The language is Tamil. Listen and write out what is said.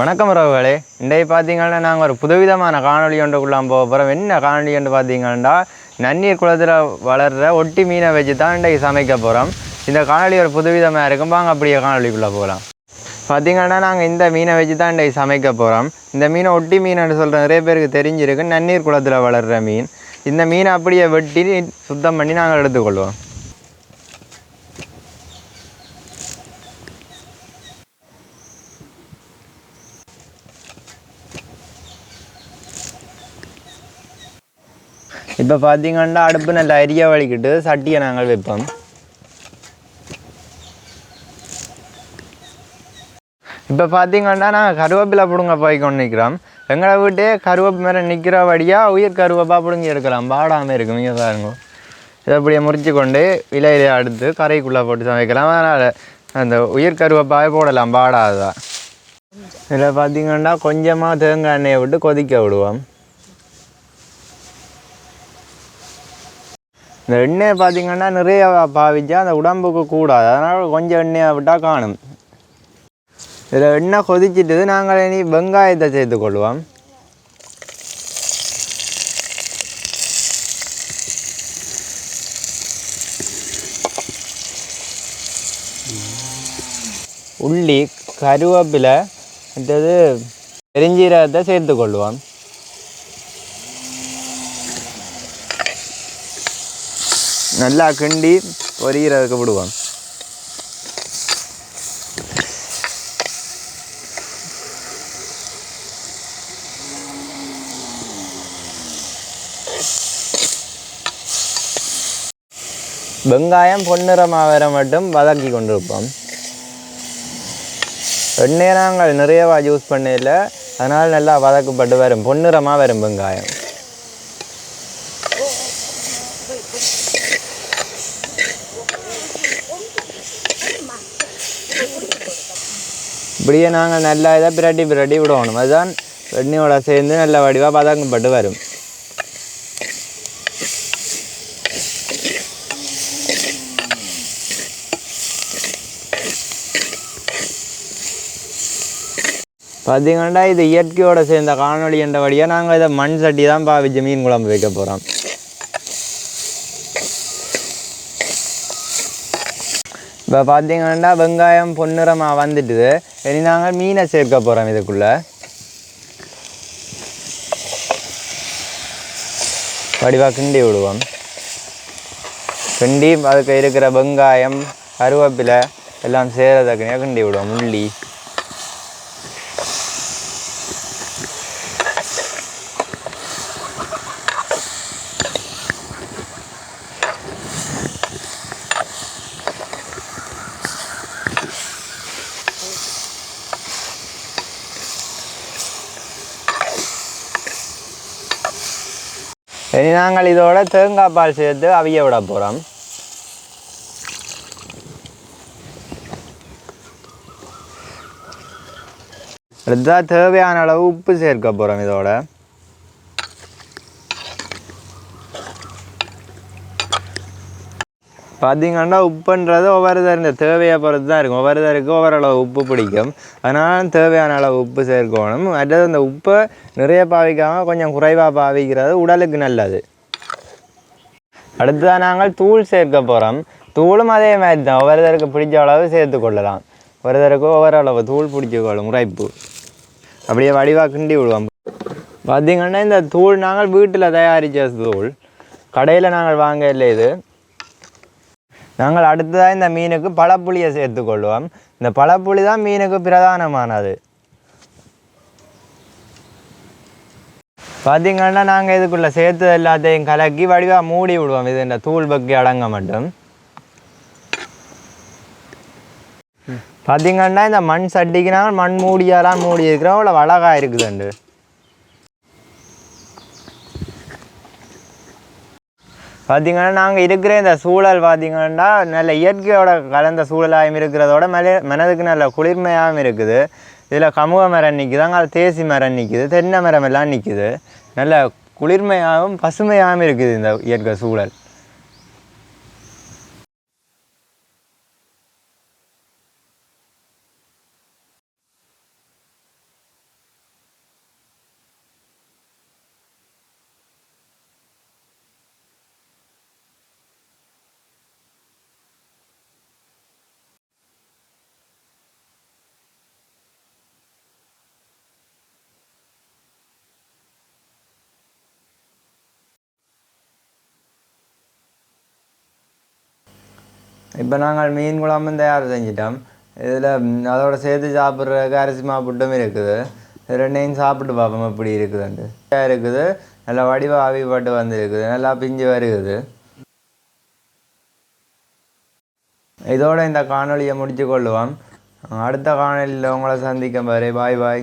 வணக்கம் உறவுகளே. இன்றைக்கு பார்த்தீங்கன்னா நாங்கள் ஒரு புதுவிதமான காணொளி ஒன்றுக்குள்ளாம் போக போகிறோம் என்ன காணொளி என்று பார்த்தீங்கன்னா நன்னீர் குளத்தில் வளர்கிற ஒட்டி மீனை வச்சு தான் இன்றைக்கு சமைக்க போகிறோம் இந்த காணொலி ஒரு புதுவிதமாக இருக்கும். வாங்க அப்படியே காணொலிக்குள்ளே போகலாம். பார்த்தீங்கன்னா நாங்கள் இந்த மீனை வச்சு தான் இன்றைக்கு சமைக்க போகிறோம் இந்த மீனை ஒட்டி மீன் சொல்கிற நிறைய பேருக்கு தெரிஞ்சிருக்கு. நன்னீர் குளத்தில் வளர்கிற மீன். இந்த மீனை அப்படியே வெட்டி சுத்தம் பண்ணி நாங்கள் எடுத்துக்கொள்வோம். இப்போ பார்த்தீங்கன்னா அடுப்பு நல்லா அரிய வலிக்கிட்டு சட்டியை நாங்கள் வைப்போம் இப்போ பார்த்தீங்கன்னா நாங்கள் கருவேப்பிலை பிடுங்க போய் கொண்டு நிற்கிறோம் எங்களை வீட்டே கருவேப்பு மேலே நிற்கிற வழியாக உயிர் கருவேப்பாக பிடுங்கி எடுக்கலாம் பாடாமல் இருக்கும் இங்கே பாருங்க இதை அப்படியே முறிச்சு கொண்டு இலையில அடுத்து கரைக்குள்ளே போட்டு சமைக்கலாம் அதனால் அந்த உயிர் கருவேப்பாகவே போடலாம் பாடாததான் இதில் பார்த்தீங்கன்னா கொஞ்சமாக தேங்காய் எண்ணெயை விட்டு கொதிக்க விடுவோம் இந்த எண்ணெயை பார்த்தீங்கன்னா நிறைய பாவிச்சா அந்த உடம்புக்கு கூடாது. அதனால் கொஞ்சம் எண்ணெயை விட்டால் காணும். இதில் எண்ணெய் கொதிச்சிட்டு நாங்கள் இனி வெங்காயத்தை சேர்த்து கொள்வோம். உள்ளி கருவேப்பிலை மற்றது பெருஞ்சீரகத்தை சேர்த்துக்கொள்வோம் நல்லா கிண்டி பொரிகிறதுக்கு விடுவோம். வெங்காயம் பொன்னிறமாக வர மட்டும் வதக்கி கொண்டிருப்போம். எண்ணெயை நாங்கள் நிறையவா யூஸ் பண்ணல அதனால் நல்லா வதக்கப்பட்டு வரும். பொன்னிறமாக வரும் வெங்காயம். இப்படியே நாங்கள் நல்லா இதை பிரட்டி பிரட்டி விடணும் அதுதான் வெண்ணியோட சேர்ந்து நல்ல வடிவாக பதங்கப்பட்டு வரும் பார்த்தீங்கன்னா இது இயற்கையோட சேர்ந்த காணொளி என்றபடியாக நாங்கள் இதை மண் சட்டி தான் பாவிச்சு மீன் குழம்பு வைக்க போகிறோம் இப்போ பார்த்தீங்கன்னா வெங்காயம் பொன்னிறமாக வந்துட்டுது. இனி நாங்கள் மீனை சேர்க்க போகிறோம் இதுக்குள்ளே. வடிவாக கிண்டி விடுவோம். கிண்டி அதுக்கு இருக்கிற வெங்காயம் கருவேப்பிலை எல்லாம் சேரத்தக்கனையாக கிண்டி விடுவோம் உள்ளி இனி நாங்கள் இதோட தேங்காய் பால் சேர்த்து அவிய விட போகிறோம் அடுத்தா தேவையான அளவு உப்பு சேர்க்க போகிறோம் இதோட. பார்த்தீங்கன்னா உப்புன்றது ஒவ்வொருத்தர் இந்த தேவையை பொறுத்து தான் இருக்கும் ஒவ்வொருத்தருக்கு ஒவ்வொரு அளவு உப்பு பிடிக்கும். அதனால் தேவையான அளவு உப்பு சேர்க்கணும். அடுத்தது அந்த உப்பை நிறைய பாவிக்காமல் கொஞ்சம் குறைவாக பாவிக்கிறது உடலுக்கு நல்லது. அடுத்ததாக நாங்கள் தூள் சேர்க்க போகிறோம் தூளும் அதே மாதிரி தான் ஒவ்வொருத்தருக்கு பிடிச்ச அளவு சேர்த்து கொள்ளலாம். ஒருத்தருக்கு ஒவ்வொரு அளவு தூள் பிடிச்சிக்கொள்ளும் உரைப்பு அப்படியே வடிவாக கிண்டி விடுவோம். பார்த்தீங்கன்னா இந்த தூள் நாங்கள் வீட்டில் தயாரித்த தூள். கடையில் நாங்கள் வாங்க இல்லை இது. நாங்கள் அடுத்ததாக இந்த மீனுக்கு பழப்புளியை சேர்த்துக்கொள்வோம் இந்த பழப்புளி தான் மீனுக்கு பிரதானமானது. பார்த்திங்கன்னா நாங்கள் இதுக்குள்ளே சேர்த்து எல்லாத்தையும் கலக்கி வடிவாக மூடி விடுவோம். இது இந்த தூள் பக்கி அடங்க மட்டும். பார்த்திங்கன்னா இந்த மண் சட்டிக்கு மண் மூடியாலாம் மூடி இருக்கிறோம் அவ்வளோ அழகாக இருக்குதுண்டு. பார்த்தீங்கன்னா நாங்கள் இருக்கிற இந்த சூழல் பார்த்திங்கன்னா நல்ல இயற்கையோட கலந்த சூழலாகவும் இருக்கிறதோட மல மனதுக்கு நல்ல குளிர்மையாகவும் இருக்குது. இதில் கமுக மரம் நிற்குது அங்கே தேசி மரம் நிற்குது தென்னை மரம் எல்லாம் நிற்குது நல்ல குளிர்மையாகவும் பசுமையாகவும் இருக்குது இந்த இயற்கை சூழல். இப்போ நாங்கள் மீன் குழம்பும் தயார் செஞ்சிட்டோம் இதில் அதோட சேர்த்து சாப்பிட்றதுக்கு அரிசி புட்டும் இருக்குது ரெண்டையும் சாப்பிட்டு பார்ப்போம் எப்படி இருக்குதுன்ட்டு இருக்குது நல்லா வடிவ ஆவிப்பட்டு வந்துருக்குது நல்லா பிஞ்சு வருகுது இதோட இந்த காணொலியை முடிச்சு கொள்ளுவோம் அடுத்த காணொலியில் உங்களை சந்திக்கும் பாரு பாய் பாய்